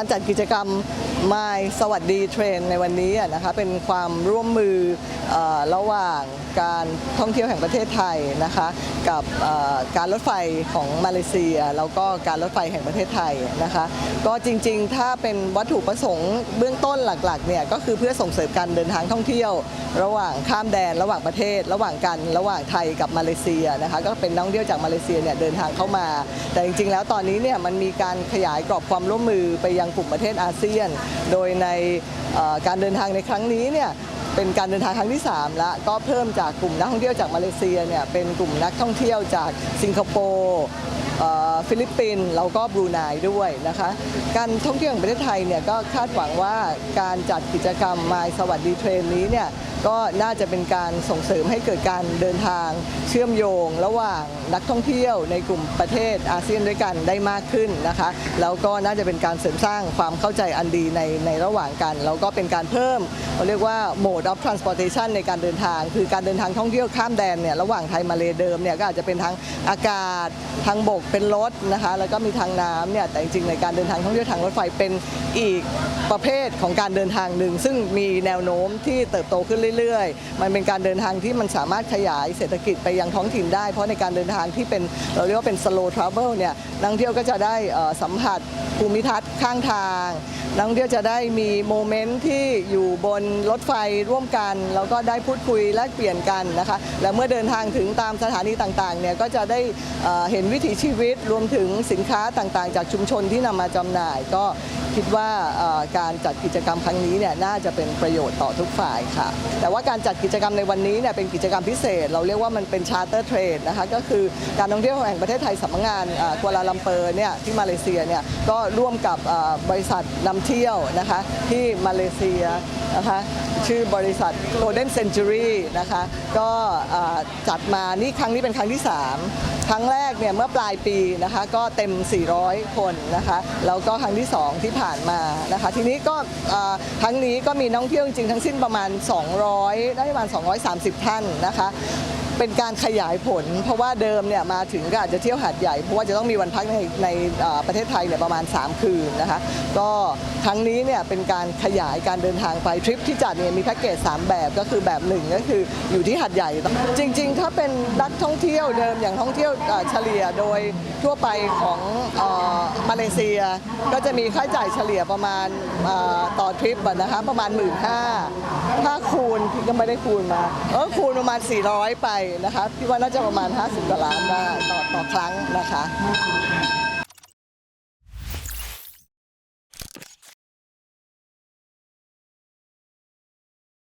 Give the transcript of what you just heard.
การจัดกิจกรรม My สวัสดีเทรนในวันนี้นะคะเป็นความร่วมมือระหว่างการท่องเที่ยวแห่งประเทศไทยนะคะกับการรถไฟของมาเลเซีย แล้วก็การรถไฟแห่งประเทศไทยนะคะก็จริงๆ ถ้าเป็นวัตถุประสงค์เบื้องต้นหลักๆเนี่ยก็คือเพื่อส่งเสริมการเดินทางท่องเที่ยว ระหว่างข้ามแดนระหว่างประเทศ ระหว่างกันระหว่างไทยกับมาเลเซียนะคะก็เป็นนักท่องเที่ยวจากมาเลเซียเนี่ยเดินทางเข้ามา แต่จริงๆ แล้วตอนนี้เนี่ยมันมีการขยายกรอบความร่วมมือไปยังกลุ่มประเทศอาเซียน โดยในการเดินทางในครั้งนี้เนี่ยเป็นการเดินทางครั้งที่ 3 แล้วก็เพิ่มจากกลุ่มนักท่องเที่ยวจากมาเลเซียเนี่ยเป็นกลุ่มนักท่องเที่ยวจากสิงคโปร์ฟิลิปปินส์แล้วก็บรูไนด้วยนะคะ การท่องเที่ยวของประเทศไทยเนี่ยก็คาดหวังว่าการจัดกิจกรรมมาสวัสดีเทรนนี้เนี่ย ก็น่าจะเป็นการส่งเสริมให้เกิดการเดินทางเชื่อมโยง ระหว่างนักท่องเที่ยวในกลุ่มประเทศอาเซียนด้วยกันได้มากขึ้นนะคะแล้วก็น่าจะเป็นการเสริมสร้างความเข้าใจอันดีในในระหว่างกันแล้วก็เป็นการเพิ่มเขาเรียกว่า mode of transportation ในการเดินทาง คือการเดินทางท่องเที่ยวข้ามแดนเนี่ยระหว่างไทยมาเลเดิมเนี่ยก็อาจจะเป็นทางอากาศทางบกเป็นรถนะคะแล้วก็มีทางน้ำเนี่ยแต่จริงๆในการเดินทางท่องเที่ยวทางรถไฟเป็นอีกประเภทของการเดินทางหนึ่งซึ่งมีแนวโน้มที่เติบโตขึ้นเรื่อยๆ มันเป็นการเดินทางที่มันสามารถขยายเศรษฐกิจไปยังท้องถิ่นได้ เพราะในการเดินทางที่เป็นเราเรียกว่าเป็น slow travel เนี่ยนักท่องเที่ยวก็จะได้สัมผัสภูมิทัศน์ข้างทาง นักท่องเที่ยวจะได้มีโมเมนต์ที่อยู่บนรถไฟร่วมกัน แล้วก็ได้พูดคุยแลกเปลี่ยนกันนะคะ และเมื่อเดินทางถึงตามสถานีต่างๆเนี่ยก็จะได้เห็นวิถีชีวิตรวมถึงสินค้าต่างๆ จากชุมชนที่นำมาจำหน่าย ก็คิดว่าการจัดกิจกรรมครั้งนี้เนี่ยน่าจะเป็นประโยชน์ต่อทุกฝ่ายค่ะ แต่ว่าการจัดกิจกรรมในวันนี้เนี่ยเป็นกิจกรรมพิเศษ เราเรียกว่ามันเป็นชาร์เตอร์เทรดนะคะก็คือการท่องเที่ยวแห่งประเทศไทยสำนักงานกัวลาลัมเปอร์เนี่ยที่มาเลเซียเนี่ยก็ร่วมกับบริษัทนำเที่ยวนะคะ ที่มาเลเซียนะคะชื่อบริษัท Golden Century นะคะก็จัดมานี่ครั้งนี้เป็นครั้งที่ 3 ครั้งแรกเนี่ยเมื่อปลายปีนะคะก็เต็ม 400 คนนะคะแล้วก็ครั้งที่ 2 ที่ผ่านมานะคะทีนี้ก็ครั้งนี้ก็มีนักท่องเที่ยวจริงๆทั้งสิ้นประมาณ 200 ได้ประมาณ 230 ท่านนะคะ เป็นการขยายผล เพราะว่าเดิมเนี่ยมาถึงก็อาจจะเที่ยวหาดใหญ่ เพราะว่าจะต้องมีวันพักในในประเทศไทยเนี่ยประมาณ 3 คืนนะคะ ก็ครั้งนี้เนี่ยเป็นการขยายการเดินทางไปทริปที่จัดเนี่ยมีแพ็กเกจ3 แบบก็คือแบบหนึ่งก็คืออยู่ที่หาดใหญ่ จริง ๆ ถ้าเป็นนักท่องเที่ยวเดิมอย่างท่องเที่ยวเฉลี่ยโดยทั่วไปของออมาเลเซีย ก็จะมีค่าใช้จ่ายเฉลี่ยประมาณต่อทริปนะคะประมาณ 1 5ื่นถ้าคูณพี่ก็ไม่ได้คูณมาเออคูณประมาณ 400 ไปนะคะพี่ว่าน่าจะประมาณ 50กว่าล้านได้ต่อต่อครั้งนะคะ